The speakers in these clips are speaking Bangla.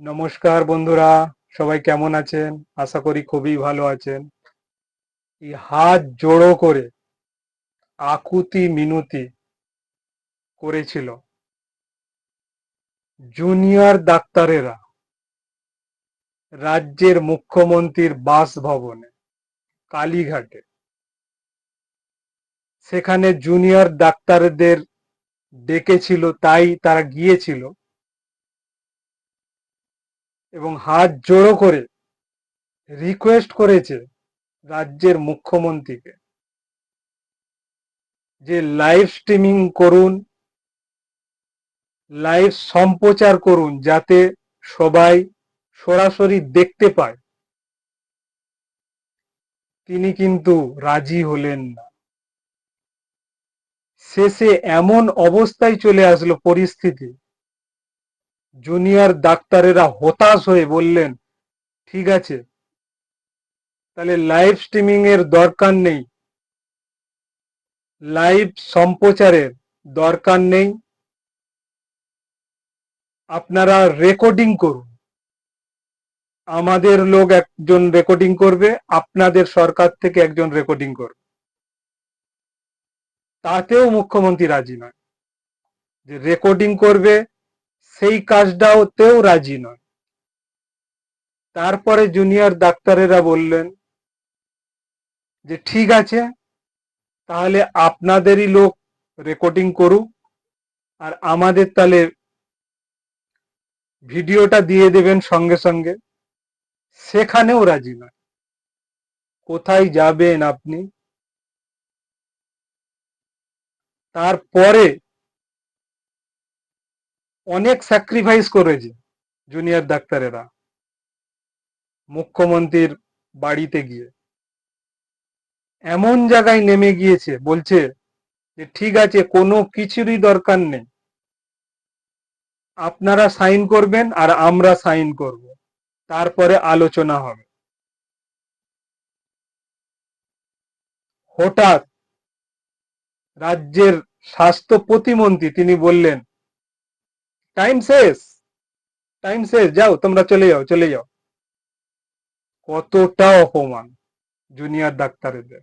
নমস্কার বন্ধুরা, সবাই কেমন আছেন? আশা করি খুবই ভালো আছেন। এই হাত জোড়ো করে আকুতি মিনতি করেছিল জুনিয়র ডাক্তারেরা রাজ্যের মুখ্যমন্ত্রীর বাসভবনে, কালীঘাটে। সেখানে জুনিয়র ডাক্তারদের ডেকেছিল, তাই তারা গিয়েছিল। এবং হাত জোড়ো করে রিকোয়েস্ট করেছে রাজ্যের মুখ্যমন্ত্রীকে যে লাইভ স্ট্রিমিং করুন লাইভ সম্প্রচার করুন যাতে সবাই সরাসরি দেখতে পায়। তিনি কিন্তু রাজি হলেন না। শেষে এমন অবস্থায় চলে আসলো পরিস্থিতি জুনিয়র ডাক্তারেরা হতাশ হয়ে বললেন, ঠিক আছে, তাহলে লাইভ স্ট্রিমিং এর দরকার নেই। লাইভ সম্প্রচারের দরকার নেই। আপনারা রেকর্ডিং করুন। আমাদের লোক একজন রেকর্ডিং করবে, আপনাদের সরকার থেকে একজন রেকর্ডিং করবে। তাতেও মুখ্যমন্ত্রী রাজি নয় যে রেকর্ডিং করবে সেই কাজটাতেও রাজি নয়। তারপরে জুনিয়র ডাক্তারেরা বললেন যে, ঠিক আছে, তাহলে আপনাদেরই লোক রেকর্ডিং করুক আর আমাদের তাহলে ভিডিওটা দিয়ে দেবেন সঙ্গে সঙ্গে। সেখানেও রাজি নয়। কোথায় যাবেন আপনি? তারপরে অনেক স্যাক্রিফাইস করেছে জুনিয়র ডাক্তারেরা, মুখ্যমন্ত্রীর বাড়িতে গিয়ে। এমন জায়গায় নেমে গিয়েছে, বলছে যে, ঠিক আছে, কোনো কিছুরই দরকার নেই। আপনারা সাইন করবেন আর আমরা সাইন করব। তারপরে আলোচনা হবে। হঠাৎ রাজ্যের স্বাস্থ্য প্রতিমন্ত্রী, তিনি বললেন টাইম শেষ। টাইম শেষ। যাও, তোমরা চলে যাও চলে যাও। কতটা অপমান জুনিয়র ডাক্তারদের।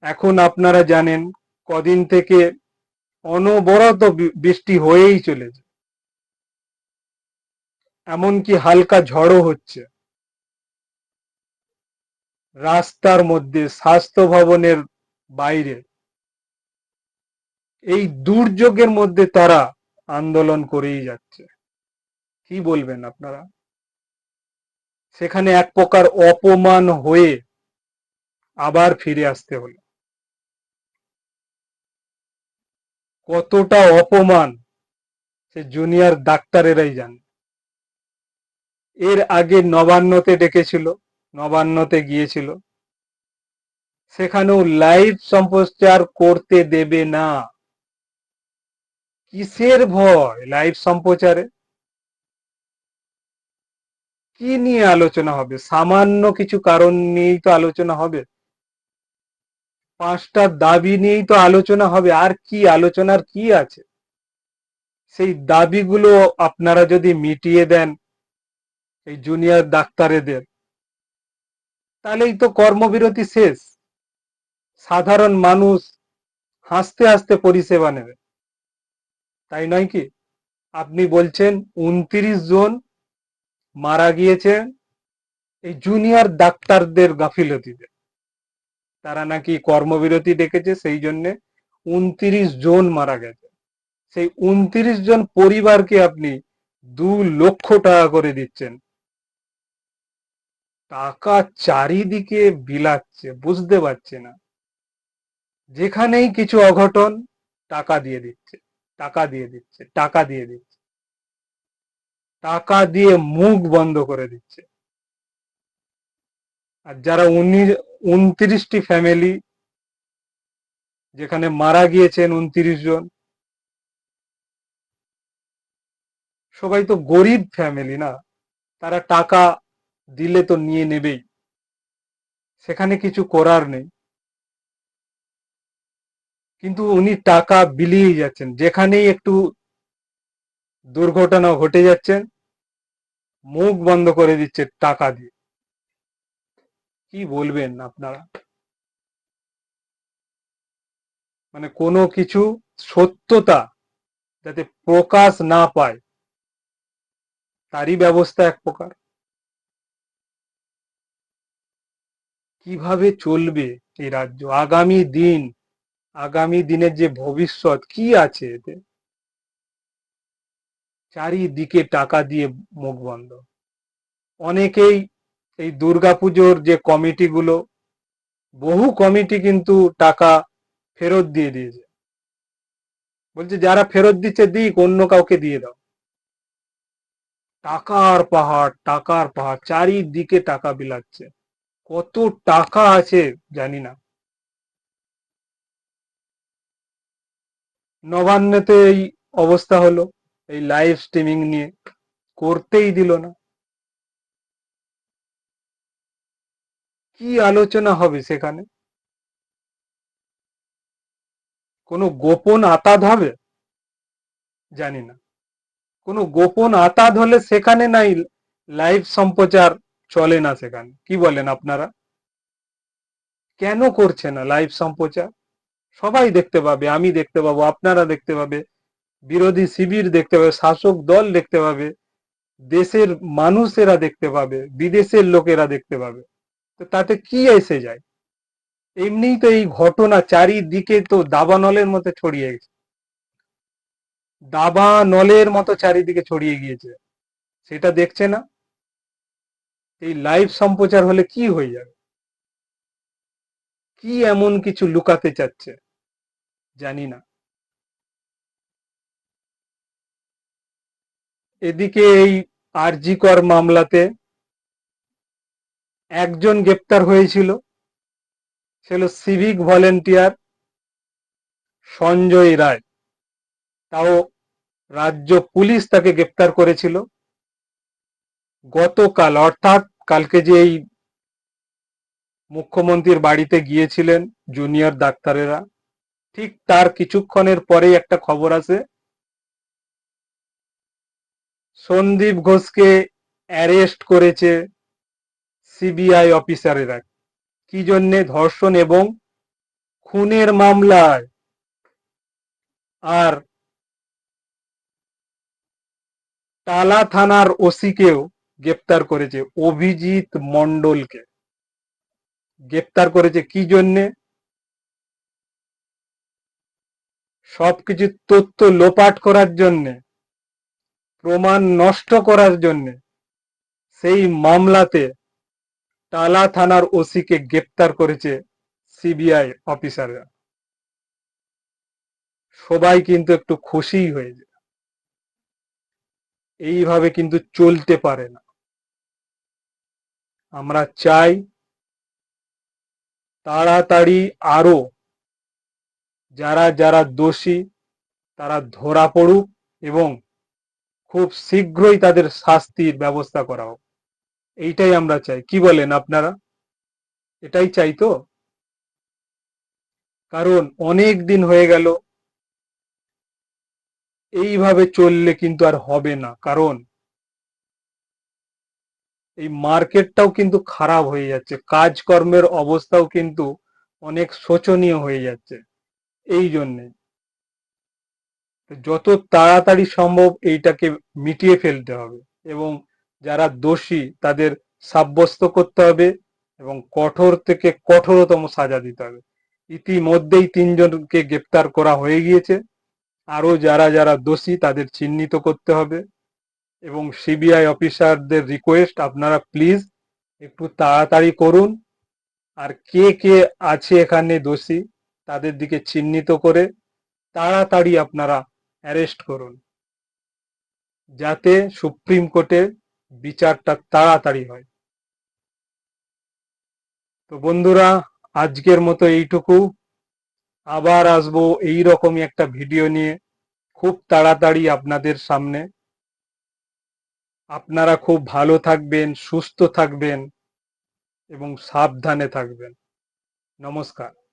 এখন আপনারা জানেন কদিন থেকে অনবরত বৃষ্টি হয়েই চলেছে। এমনকি হালকা ঝড়ও হচ্ছে। রাস্তার মধ্যে স্বাস্থ্য ভবনের বাইরে। এই দুর্যোগের মধ্যে তারা আন্দোলন করেই যাচ্ছে। কি বলবেন আপনারা? সেখানে এক প্রকার অপমান হয়ে আবার ফিরে আসতে হলো। কতটা অপমান সে জুনিয়র ডাক্তারেরাই জানে। এর আগে নবান্নতে ডেকেছিল, নবান্নতে গিয়েছিল। সেখানেও লাইভ সম্প্রচার করতে দেবে না। কিসের ভয়? লাইভ সম্প্রচারে। কি নিয়ে আলোচনা হবে? সামান্য কিছু কারণ নিয়েই তো আলোচনা হবে। পাঁচটা দাবি নিয়েই তো আলোচনা হবে। আর কি? আলোচনার কি আছে? সেই দাবিগুলো আপনারা যদি মিটিয়ে দেন এই জুনিয়র ডাক্তারেদের, তাহলেই তো কর্মবিরতি শেষ। সাধারণ মানুষ হাসতে হাসতে পরিষেবা নেবে। তাই নয় কি? আপনি বলছেন উনত্রিশ জন মারা গিয়েছে এই জুনিয়র ডাক্তারদের গাফিলতিতে। তারা নাকি কর্মবিরতি ডেকেছে, সেই জন্য উনত্রিশ জন মারা গেছে। সেই উনত্রিশ জন পরিবারকে আপনি দু লক্ষ টাকা করে দিচ্ছেন। টাকা চারিদিকে বিলাচ্ছে, বুঝতে পারছে না। যেখানেই কিছু অঘটন, টাকা দিয়ে দিচ্ছে। টাকা দিয়ে দিচ্ছে, টাকা দিয়ে দিচ্ছে। টাকা দিয়ে মুখ বন্ধ করে দিচ্ছে। আর যারা উনি, উনত্রিশটি ফ্যামিলি যেখানে মারা গিয়েছেন উনত্রিশ জন, সবাই তো গরিব ফ্যামিলি না, তারা টাকা দিলে তো নিয়ে নেবেই। সেখানে কিছু করার নেই। কিন্তু উনি টাকা বিলিয়ে যাচ্ছেন। যেখানেই একটু দুর্ঘটনা ঘটে যাচ্ছেন মুখ বন্ধ করে দিচ্ছে টাকা দিয়ে। কি বলবেন আপনারা? মানে কোনো কিছু সত্যতা যাতে প্রকাশ না পায়, তারই ব্যবস্থা এক প্রকার। কীভাবে চলবে এই রাজ্য? আগামী দিন আগামী দিনের যে ভবিষ্যৎ, কি আছে এতে? চারিদিকে টাকা দিয়ে মুখ বন্ধ। অনেকেই এই দুর্গাপুজোর যে কমিটিগুলো, বহু কমিটি কিন্তু টাকা ফেরত দিয়ে দিয়েছে। বলছে, যারা ফেরত দিচ্ছে দিক, অন্য কাউকে দিয়ে দাও। টাকার পাহাড় টাকার পাহাড়, চারিদিকে টাকা বিলাচ্ছে। কত টাকা আছে জানি না। নবান্নতে এই অবস্থা হলো, এই লাইভ স্ট্রিমিং নিয়ে। করতেই দিল না। কি আলোচনা হবে সেখানে? কোনো গোপন আতাদ হবে? জানি না। কোনো গোপন আতাদ হলে সেখানে নাই লাইভ সম্প্রচার চলে না সেখানে। কি বলেন আপনারা? কেন করছে না লাইভ সম্প্রচার? সবাই দেখতে পাবে, আমি দেখতে পাবো, আপনারা দেখতে পাবে, বিরোধী শিবির দেখতে পাবে, শাসক দল দেখতে পাবে, দেশের মানুষেরা দেখতে পাবে, বিদেশের লোকেরা দেখতে পাবে। তো তাতে কি এসে যায়? এমনিই তো এই ঘটনা চারিদিকে তো দাবানলের মতো ছড়িয়ে গেছে। দাবা নলের মতো চারিদিকে ছড়িয়ে গিয়েছে। সেটা দেখছে না? এই লাইভ সম্প্রচার হলে কি হয়ে যাবে? কি এমন কিছু লুকাতে চাচ্ছে? জানি না। এদিকে এই আরজিকর মামলাতে একজন গ্রেপ্তার হয়েছিল ছিল সিভিক ভলেন্টিয়ার সঞ্জয় রায়। তাও রাজ্য পুলিশ তাকে গ্রেপ্তার করেছিল। গতকাল, অর্থাৎ কালকে যে এই মুখ্যমন্ত্রীর বাড়িতে গিয়েছিলেন জুনিয়র ডাক্তারেরা ঠিক তার কিছুক্ষণের পরেই একটা খবর আছে। সন্দীপ ঘোষকে অ্যারেস্ট করেছে সিবিআই অফিসারেরা। কি জন্যে? ধর্ষণ এবং খুনের মামলায়। আর টালা থানার ওসিকেও গ্রেপ্তার করেছে, অভিজিৎ মন্ডলকে গ্রেপ্তার করেছে কি জন্যে? সবকিছু তথ্য লোপাট করার জন্যে, প্রমাণ নষ্ট করার জন্যে সেই মামলাতে টালা থানার ওসিকে গ্রেপ্তার করেছে সিবিআই অফিসাররা। সবাই কিন্তু একটু খুশি যায় এইভাবে কিন্তু চলতে পারে না। আমরা চাই তাড়াতাড়ি আরও যারা যারা দোষী, তারা ধরা পড়ুক এবং খুব শীঘ্রই তাদের শাস্তির ব্যবস্থা করা হোক। এইটাই আমরা চাই। কি বলেন আপনারা? এটাই চাই তো? কারণ অনেক দিন হয়ে গেল, এইভাবে চললে কিন্তু আর হবে না। কারণ এই মার্কেটটাও কিন্তু খারাপ হয়ে যাচ্ছে, কাজকর্মের অবস্থাও কিন্তু অনেক শোচনীয় হয়ে যাচ্ছে। এই জন্যে। যত তাড়াতাড়ি সম্ভব এইটাকে মিটিয়ে ফেলতে হবে এবং যারা দোষী তাদের সাব্যস্ত করতে হবে এবং কঠোর থেকে কঠোরতম সাজা দিতে হবে। ইতিমধ্যেই তিনজনকে গ্রেপ্তার করা হয়ে গিয়েছে। আরও যারা যারা দোষী তাদের চিহ্নিত করতে হবে এবং সিবিআই অফিসারদের রিকোয়েস্ট, আপনারা প্লিজ একটু তাড়াতাড়ি করুন। আর কে কে আছে এখানে দোষী? তাদের দিকে চিহ্নিত করে তাড়াতাড়ি আপনারা অ্যারেস্ট করুন। যাতে সুপ্রিম কোর্টে বিচারটা তাড়াতাড়ি হয়। তো বন্ধুরা, আজকের মতো এইটুকু। আবার আসব এই রকমই একটা ভিডিও নিয়ে খুব তাড়াতাড়ি আপনাদের সামনে। আপনারা খুব ভালো থাকবেন, সুস্থ থাকবেন এবং সাবধানে থাকবেন। নমস্কার।